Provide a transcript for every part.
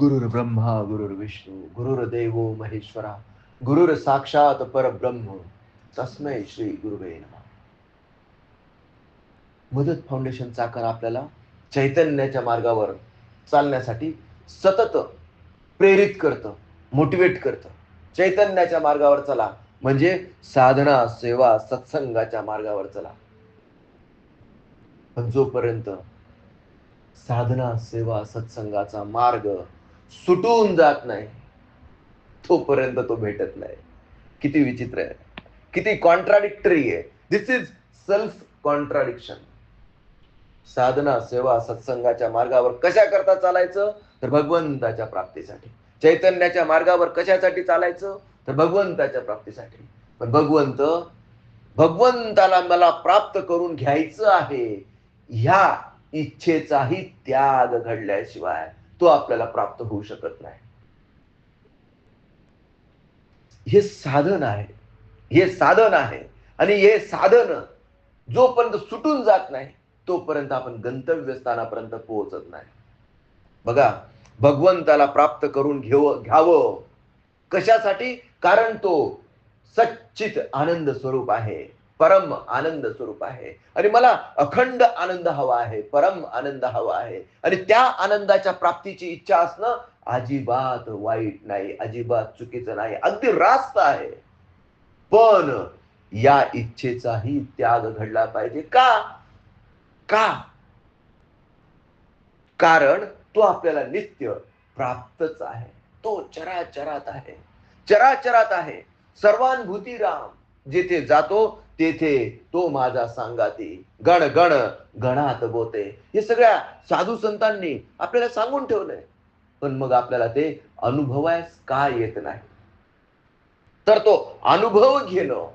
गुरुर्ब्रह्मा गुरुर्विष्णू गुरुर्देवो महेश्वरा गुरुर साक्षात परब्रह्म. तस्मय श्री गुरुवे मदत फाउंडेशन चाकर आपल्याला चैतन्याच्या मार्गावर चालण्यासाठी सतत प्रेरित करतं मोटिवेट करतं. चैतन्याच्या मार्गावर चला म्हणजे साधना सेवा सत्संगाच्या मार्गावर चला. पण जोपर्यंत साधना सेवा सत्संगाचा मार्ग सुटून जात नाही तोपर्यंत तो भेटत नाही. किती विचित्र आहे. किती कॉन्ट्राडिक्टरी आहे. दिस इज सेल्फ कॉन्ट्राडिक्शन साधना सेवा सत्संगाच्या मार्गावर कशा करता चालायचं? तर भगवंताच्या प्राप्तीसाठी. चैतन्याच्या मार्गावर कशासाठी चालायचं? तर भगवंताच्या प्राप्तीसाठी. पण भगवंत भगवंताला मला प्राप्त करून घ्यायचं आहे. ह्या इच्छेचाही त्याग घडल्याशिवाय तो आपल्याला प्राप्त होऊ शकत नाही. हे साधन आहे. हे साधन आहे. आणि हे साधन जोपर्यंत सुटून जात नाही तोपर्यंत आपण गंतव्य स्थानापर्यंत पोहोचत नाही. बघा भगवंताला प्राप्त करून घेव घ्यावं. कशासाठी? कारण तो सच्चित आनंद स्वरूप आहे. परम आनंद स्वरूप आहे. आणि मला अखंड आनंद हवा आहे परम आनंद हवा आहे. आणि त्या आनंदाच्या प्राप्तीची इच्छा असणं अजिबात वाईट नाही अजिबात चुकीचं नाही अगदी रास्त आहे. पण या इच्छेचाही त्याग घडला पाहिजे. का? का? कारण तो आपल्याला नित्य प्राप्तच आहे. तो चराचरात आहे. चराचरात आहे. सर्वानुभूती राम जेथे जातो तेथे तो माझा सांगाती. गण गण गणात बोते. हे सगळ्या साधू संतांनी आपल्याला सांगून ठेवलंय. पण मग आपल्याला ते अनुभवायस का येत नाही? तर तो अनुभव घेणं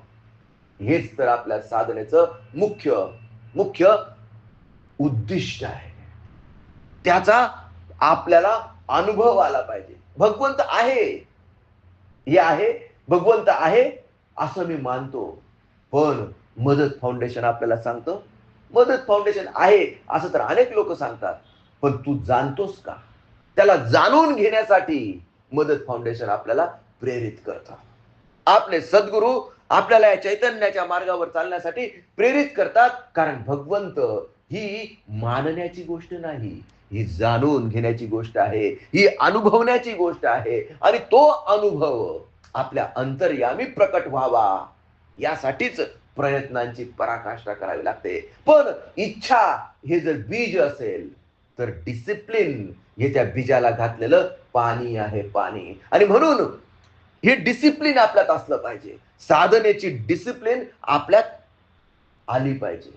हेच तर आपल्या साधनेचं मुख्य मुख्य उद्दिष्ट आहे. त्याचा आपल्याला अनुभव आला पाहिजे. भगवंत आहे. हे आहे भगवंत आहे असं मी मानतो. पण मदत फाउंडेशन आपल्याला सांगतं. मदत फाउंडेशन आहे असं तर अनेक लोक सांगतात. पण तू जाणतोस का? त्याला जाणून घेण्यासाठी मदत फाउंडेशन आपल्याला प्रेरित करतात आपले सद्गुरू आपल्याला या चैतन्याच्या मार्गावर चालण्यासाठी प्रेरित करतात. कारण भगवंत ही मानण्याची गोष्ट नाही. ही जाणून घेण्याची गोष्ट आहे. ही अनुभवण्याची गोष्ट आहे. आणि तो अनुभव आपल्या अंतर्यामी प्रकट व्हावा. यासाठीच प्रयत्नांची पराकाष्ठा करावी लागते. पण इच्छा हे जर बीज असेल तर डिसिप्लिन हे त्या बीजाला घातलेलं पाणी आहे पाणी. आणि म्हणून हे डिसिप्लिन आपल्यात असलं पाहिजे. साधनेची डिसिप्लिन आपल्यात आली पाहिजे.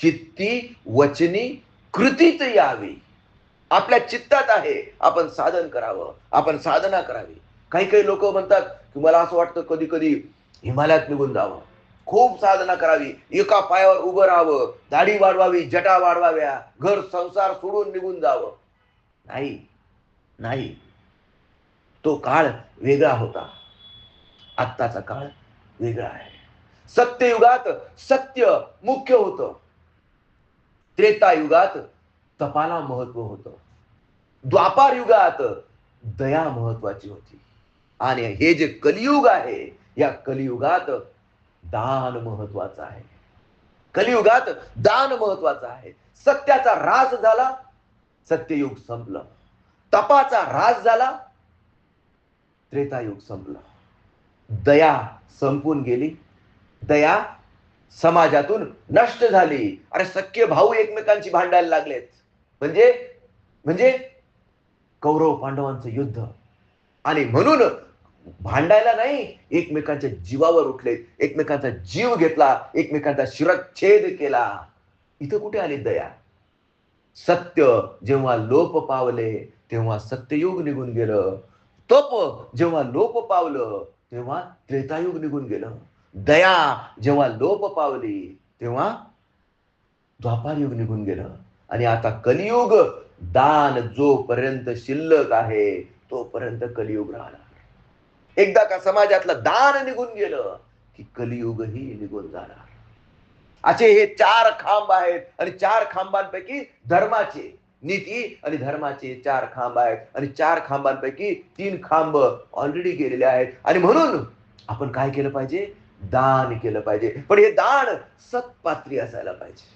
चित्ती वचनी कृतीच यावी. आपल्या चित्तात आहे. आपण साधन करावं. आपण साधना करावी. काही काही लोक म्हणतात की मला असं वाटतं कधी कधी हिमालयात निघून जावं. खूप साधना करावी. एका पायावर उभं राहावं. दाढी वाढवावी जटा वाढवाव्या. घर संसार सोडून निघून जावं. नाही. नाही. तो काळ वेगळा होता. आत्ताचा काळ वेगळा आहे. सत्ययुगात सत्य मुख्य होतं. त्रेतायुगात तपाला महत्त्व होतं. द्वापार युगात दया महत्वाची होती. आणि हे जे कलियुग आहे या कलियुगात दान महत्वाचं आहे. कलियुगात दान महत्वाचं आहे. सत्याचा राज झाला सत्ययुग संपलं. तपाचा राज झाला त्रेतायुग संपलं. दया संपून गेली. दया समाजातून नष्ट झाली. अरे सख्य भाऊ एकमेकांची भांडायला लागलेत. म्हणजे म्हणजे कौरव पांडवांचं युद्ध. आणि म्हणून भांडायला नाही एकमेकांच्या जीवावर उठले एकमेकांचा जीव घेतला एकमेकांचा शिरच्छेद केला. इथं कुठे आली दया? सत्य जेव्हा लोप पावले तेव्हा सत्ययुग निघून गेलं. तप जेव्हा लोप पावलं तेव्हा त्रेतायुग निघून गेलं. दया जेव्हा लोप पावली तेव्हा द्वापार युग निघून गेलं. आणि आता कलियुग दान जोपर्यंत शिल्लक आहे तोपर्यंत कलियुग राहणार. एकदा का समाजातलं दान निघून गेलं की कलियुगही निघून जाणार. असे हे चार खांब आहेत आणि चार खांबांपैकी धर्माचे नीती आणि धर्माचे चार खांब आहेत. आणि चार खांबांपैकी तीन खांब ऑलरेडी गेलेले आहेत. आणि म्हणून आपण काय केलं पाहिजे? दान केलं पाहिजे. पण हे दान सत्पात्री असायला पाहिजे.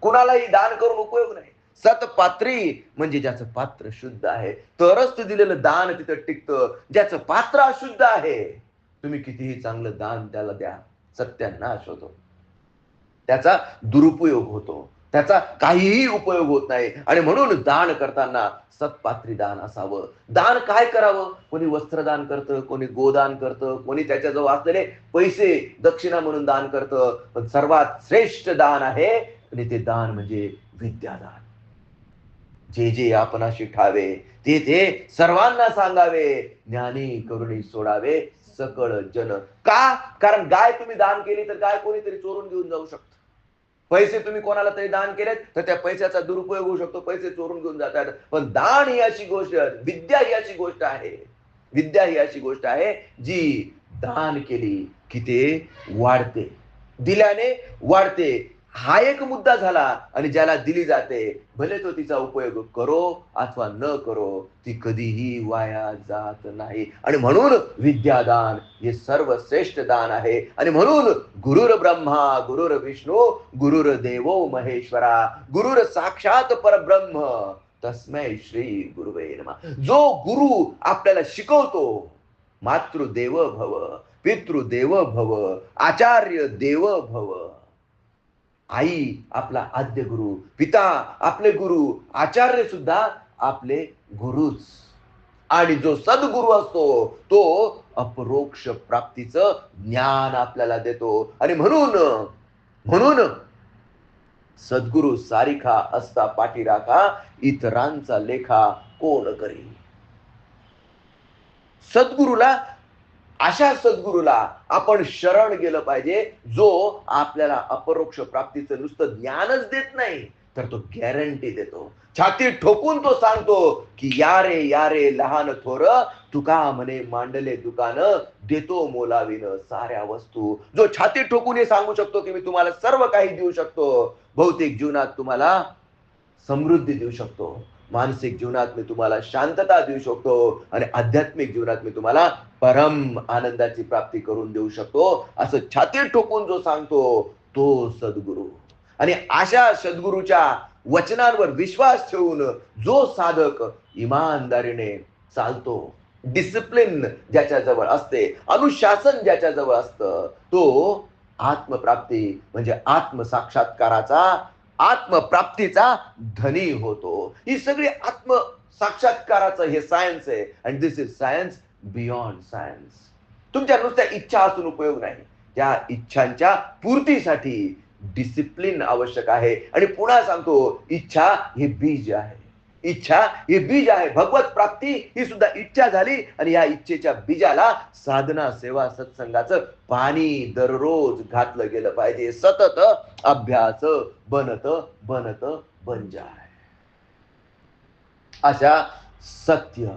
कुणालाही दान करून उपयोग नाही. सतपात्री म्हणजे ज्याचं पात्र शुद्ध आहे. तरच ते दिलेलं दान तिथं टिकतं. ज्याचं पात्र अशुद्ध आहे तुम्ही कितीही चांगलं दान त्याला द्या. सत्यानाश होतो त्याचा दुरुपयोग होतो. त्याचा काहीही उपयोग होत नाही. आणि म्हणून दान करताना सत्पात्री दान असावं. दान काय करावं? कोणी वस्त्रदान करतं कोणी गोदान करतं कोणी त्याच्याजवळ असलेले पैसे दक्षिणा म्हणून दान करतं. पण सर्वात श्रेष्ठ दान आहे आणि ते दान म्हणजे विद्यादान. जे जे आपणाशी ठावे ते ते सर्वांना सांगावे ज्ञानी करुणी सोडावे सकळ जन. का? कारण गाय तुम्ही दान केली तर गाय कोणीतरी चोरून घेऊन जाऊ शकतो. पैसे तुम्ही कोणाला तरी दान केलेत तर त्या पैशाचा दुरुपयोग होऊ शकतो पैसे चोरून घेऊन जातात. पण दान ही अशी गोष्ट विद्या ही अशी गोष्ट आहे. विद्या ही अशी गोष्ट आहे जी दान केली की ते वाढते. दिल्याने वाढते. हा एक मुद्दा झाला आणि ज्याला दिली जाते भले तो तिचा उपयोग करो अथवा न करो ती कधीही वाया जात नाही. आणि म्हणून विद्यादान हे सर्वश्रेष्ठ दान आहे. आणि म्हणून गुरुर ब्रह्मा गुरुर विष्णू गुरुर देवो महेश्वरा गुरुर साक्षात परब्रह्म तस्मै श्री गुरुवे नमा. जो गुरु आपल्याला शिकवतो मातृदेव भव पितृदेव भव आचार्य देव भव आई आपला आद्य गुरु पिता आपले गुरु आचार्य सुद्धा आपले गुरुच. आणि जो सद्गुरु असतो तो अपरोक्ष प्राप्तीचं ज्ञान आपल्याला देतो. आणि म्हणून म्हणून सद्गुरु सारिखा असता पाठीराखा इतरांचा लेखा कोण करी सद्गुरुला अशा सद्गुरूला आपण शरण गेलं पाहिजे जो आपल्याला अपरोक्ष प्राप्तीचं नुसतं ज्ञानच देत नाही तर तो गॅरंटी देतो. छाती ठोकून तो सांगतो की या रे या रे लहान थोर तुका म्हणे मांडले दुकान देतो मोलाविन साऱ्या वस्तू. जो छाती ठोकून हे सांगू शकतो की मी तुम्हाला सर्व काही देऊ शकतो. भौतिक जीवनात तुम्हाला समृद्धी देऊ शकतो. मानसिक जीवनात मी तुम्हाला शांतता देऊ शकतो आणि आध्यात्मिक जीवनात मी तुम्हाला परम आनंदाची प्राप्ती करून देऊ शकतो. असं छाती ठोकून जो सांगतो तो सद्गुरू. आणि अशा सद्गुरूच्या वचनांवर विश्वास ठेवून जो साधक इमानदारीने चालतो डिसिप्लिन ज्याच्या जवळ असते अनुशासन ज्याच्या जवळ असतं तो आत्मप्राप्ती म्हणजे आत्मसाक्षात्काराचा आत्मप्राप्तीचा धनी होतो. ही सगळी आत्म साक्षात्काराचं हे सायन्स आहे. And this is science beyond science तुमच्या नुसत्या इच्छा असून उपयोग नाही. त्या इच्छांच्या पूर्तीसाठी डिसिप्लिन आवश्यक आहे. आणि पुन्हा सांगतो इच्छा हे बीज आहे. इच्छा ही बीज आहे. भगवत प्राप्ती ही सुद्धा इच्छा झाली आणि या इच्छेच्या बीजाला साधना सेवा सत्संगाचं पाणी दररोज घातलं गेलं पाहिजे. सतत अभ्यास बनत बनत बंजाय. अशा सत्य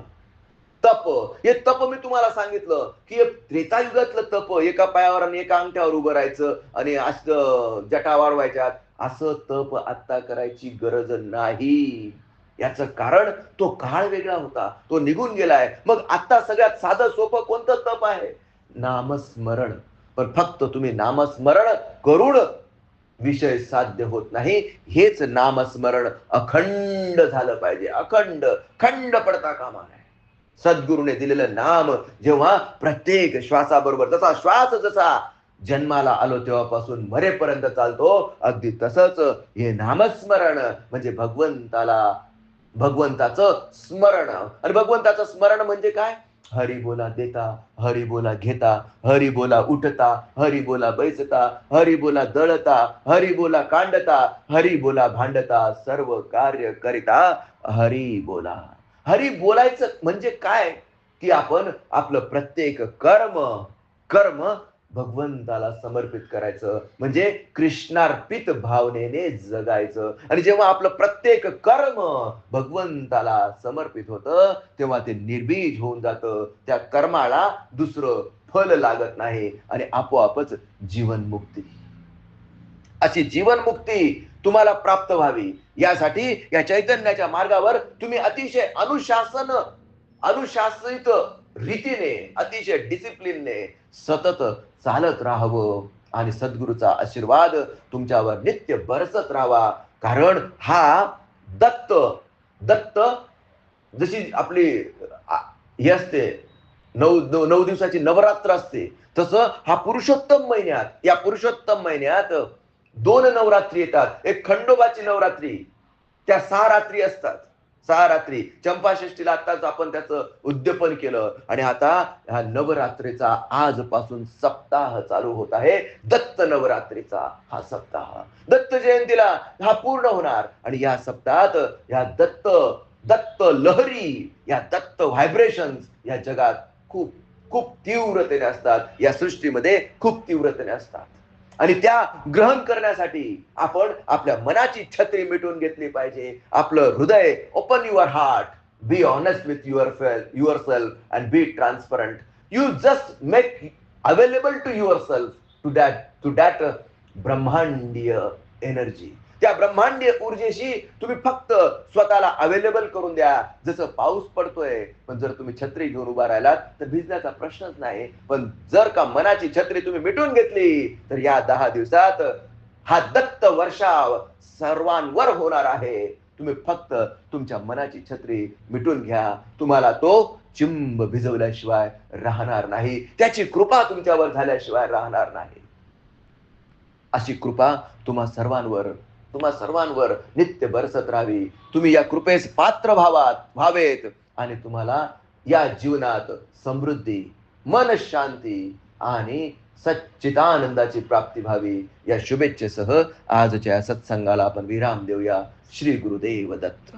तप. हे तप मी तुम्हाला सांगितलं की हे त्रेतायुगातलं तप एका पायावर आणि एका अंगठ्यावर उभं राहायचं आणि असं जटा वाढवायच्यात. असं तप आता करायची गरज नाही. याचं कारण तो काळ वेगळा होता. तो निघून गेलाय. मग आता सगळ्यात साधं सोपं कोणतं तप आहे? नामस्मरण. पण फक्त तुम्ही नामस्मरण करून विषय साध्य होत नाही. हेच नामस्मरण अखंड झालं पाहिजे. अखंड खंड पडता कामा नये. सद्गुरूने दिलेलं नाम जेव्हा प्रत्येक श्वासाबरोबर जसा श्वास जसा जन्माला आलो तेव्हापासून मरेपर्यंत चालतो अगदी तसंच हे नामस्मरण म्हणजे भगवंताला भगवंताचं स्मरण. आणि भगवंताचं स्मरण म्हणजे काय? हरी बोला देता हरी बोला घेता हरी बोला उठता हरी बोला बैसता हरी बोला दळता हरी बोला कांडता हरी बोला भांडता सर्व कार्य करिता हरी बोला. हरी बोलायचं म्हणजे काय? की आपण आपलं प्रत्येक कर्म कर्म भगवंताला समर्पित करायचं. म्हणजे कृष्णार्पित भावनेने जगायचं. आणि जेव्हा आपलं प्रत्येक कर्म भगवंताला समर्पित होतं तेव्हा ते निर्बीज होऊन जातं. त्या कर्माला दुसरं फल लागत नाही आणि आपोआपच जीवनमुक्ती. अशी जीवनमुक्ती तुम्हाला प्राप्त व्हावी. यासाठी या चैतन्याच्या मार्गावर तुम्ही अतिशय अनुशासन अनुशासित रीतीने अतिशय डिसिप्लिनने सतत चालत राहावं आणि सद्गुरूचा आशीर्वाद तुमच्यावर नित्य बरसत राहावा. कारण हा दत्त दत्त जशी आपली हे असते नऊ नऊ नऊ दिवसाची नवरात्र असते तसं हा पुरुषोत्तम महिन्यात या पुरुषोत्तम महिन्यात दोन नवरात्री येतात. एक खंडोबाची नवरात्री त्या सहा रात्री असतात. सहा रात्री. चंपाषष्टीला आताच आपण त्याचं उद्यापन केलं. आणि आता ह्या नवरात्रीचा आजपासून सप्ताह चालू होत आहे. दत्त नवरात्रीचा हा सप्ताह. दत्त जयंतीला हा पूर्ण होणार. आणि या सप्ताहात या दत्त दत्त लहरी या दत्त व्हायब्रेशन या जगात खूप खूप तीव्रतेने असतात. या सृष्टीमध्ये खूप तीव्रतेने असतात. आणि त्या ग्रहण करण्यासाठी आपण आपल्या मनाची छत्री मिटून घेतली पाहिजे. आपलं हृदय open your heart be honest with your yourself and be transparent you just make available to yourself to that to that ब्रह्मांडीय energy त्या ब्रह्मांडीय ऊर्जेशी तुम्ही फक्त स्वतःला अवेलेबल करून द्या. जसं पाऊस पडतोय पण जर तुम्ही छत्री घेऊन उभा राहिलात तर भिजण्याचा प्रश्नच नाही. पण जर का मनाची छत्री तुम्ही मिटून घेतली तर या दहा दिवसात हा दत्त वर्षाव सर्वांवर होणार आहे. तुम्ही फक्त तुमच्या मनाची छत्री मिटून घ्या. तुम्हाला तो चिंब भिजवल्याशिवाय राहणार नाही. त्याची कृपा तुमच्यावर झाल्याशिवाय राहणार नाही. अशी कृपा तुम्हा सर्वांवर तुम्हा सर्वांवर नित्य बरसत राहावी. तुम्ही या कृपेस पात्र व्हावात व्हावेत आणि तुम्हाला या जीवनात समृद्धी मन शांती आणि सच्चिदानंदाची प्राप्ती व्हावी. या शुभेच्छेसह आजच्या सत्संगाला आपण विराम देऊया. श्री गुरुदेव दत्त.